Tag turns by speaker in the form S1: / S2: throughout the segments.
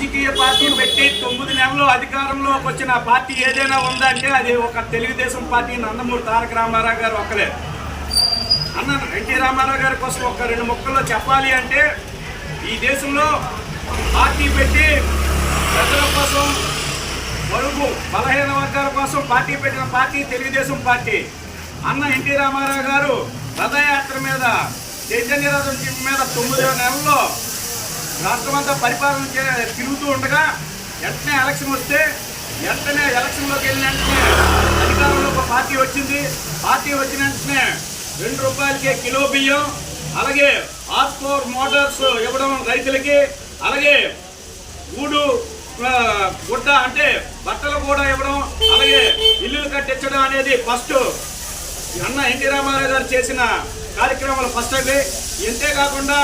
S1: రాజకీయ పార్టీని పెట్టి తొమ్మిది నెలలు అధికారంలోకి వచ్చిన పార్టీ ఏదైనా ఉందంటే అది ఒక తెలుగుదేశం పార్టీ నందమూరి తారక రామారావు గారు ఒక్కరే అన్న ఎన్టీ రామారావు గారి కోసం ఒక రెండు ముక్కల్లో చెప్పాలి అంటే ఈ దేశంలో పార్టీ పెట్టి ప్రజల కోసం బరువు బలహీన వర్గాల కోసం పార్టీ పెట్టిన పార్టీ తెలుగుదేశం పార్టీ. అన్న ఎన్టీ రామారావు గారు రథయాత్ర మీద చైతన్య మీద తొమ్మిదో నెలలో రాష్ట్రమంతా పరిపాలన తిరుగుతూ ఉండగా వెంటనే ఎలక్షన్ వస్తే వెంటనే ఎలక్షన్లోకి వెళ్ళిన వెంటనే అధికారంలో ఒక పార్టీ వచ్చింది. పార్టీ వచ్చిన వెంటనే రెండు రూపాయలకే కిలో బియ్యం అలాగే ఆస్కోర్ మోటార్స్ ఇవ్వడం రైతులకి అలాగే గూడు గుడ్డ అంటే బట్టలు కూడా ఇవ్వడం అలాగే ఇల్లులు కట్టించడం అనేది ఫస్ట్ అన్న ఎన్టీ రామారావు గారు చేసిన కార్యక్రమాలు ఫస్ట్ అవి. ఇంతే కాకుండా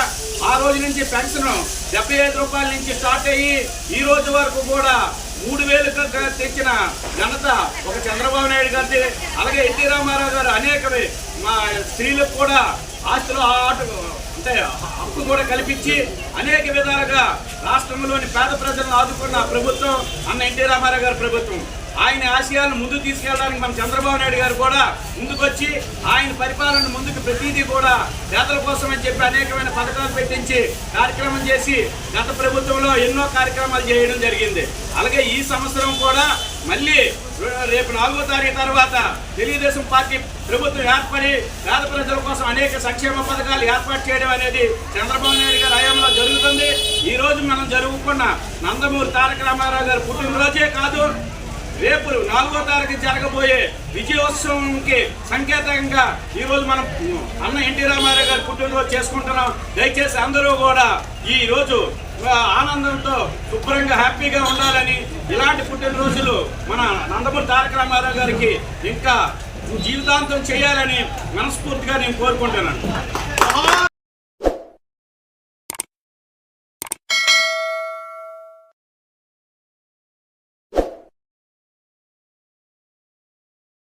S1: ఆ రోజు నుంచి పెన్షన్ డెబ్బై ఐదు రూపాయల నుంచి స్టార్ట్ అయ్యి ఈ రోజు వరకు కూడా మూడు వేలు తెచ్చిన ఘనత ఒక చంద్రబాబు నాయుడు గారిది. అలాగే ఎన్టీ రామారావు గారు అనేకవి మా స్త్రీలకు కూడా ఆస్తులు ఆట అంటే హక్కు కూడా కల్పించి అనేక విధాలుగా రాష్ట్రంలోని పేద ప్రజలను ఆదుకున్న ప్రభుత్వం అన్న ఎన్టీ రామారావు గారి ప్రభుత్వం. ఆయన ఆశయాలను ముందుకు తీసుకెళ్ళడానికి మన చంద్రబాబు నాయుడు గారు కూడా ముందుకొచ్చి ఆయన పరిపాలన ముందుకు ప్రతిదీ కూడా పేదల కోసం అని చెప్పి అనేకమైన పథకాలు పెట్టించి కార్యక్రమం చేసి గత ప్రభుత్వంలో ఎన్నో కార్యక్రమాలు చేయడం జరిగింది. అలాగే ఈ సంవత్సరం కూడా మళ్ళీ రేపు నాలుగో తారీఖు తర్వాత తెలుగుదేశం పార్టీ ప్రభుత్వం ఏర్పడి పేద ప్రజల కోసం అనేక సంక్షేమ పథకాలు ఏర్పాటు చేయడం అనేది చంద్రబాబు నాయుడు గారి హయాంలో జరుగుతుంది. ఈ రోజు మనం జరుగుకున్న నందమూరి తారక రామారావు గారి పుట్టినరోజే కాదు. రేపు నాలుగో తారీఖు జరగబోయే విజయోత్సవంకి సంకేతంగా ఈ రోజు మనం అన్న ఎన్టీ రామారావు గారి పుట్టినరోజు చేసుకుంటున్నాం. దయచేసి అందరూ కూడా ఈ రోజు ఆనందంతో శుభ్రంగా హ్యాపీగా ఉండాలని ఇలాంటి పుట్టినరోజులు మన నందమూరి తారక రామారావు గారికి ఇంకా జీవితాంతం చేయాలని మనస్ఫూర్తిగా నేను కోరుకుంటున్నాను.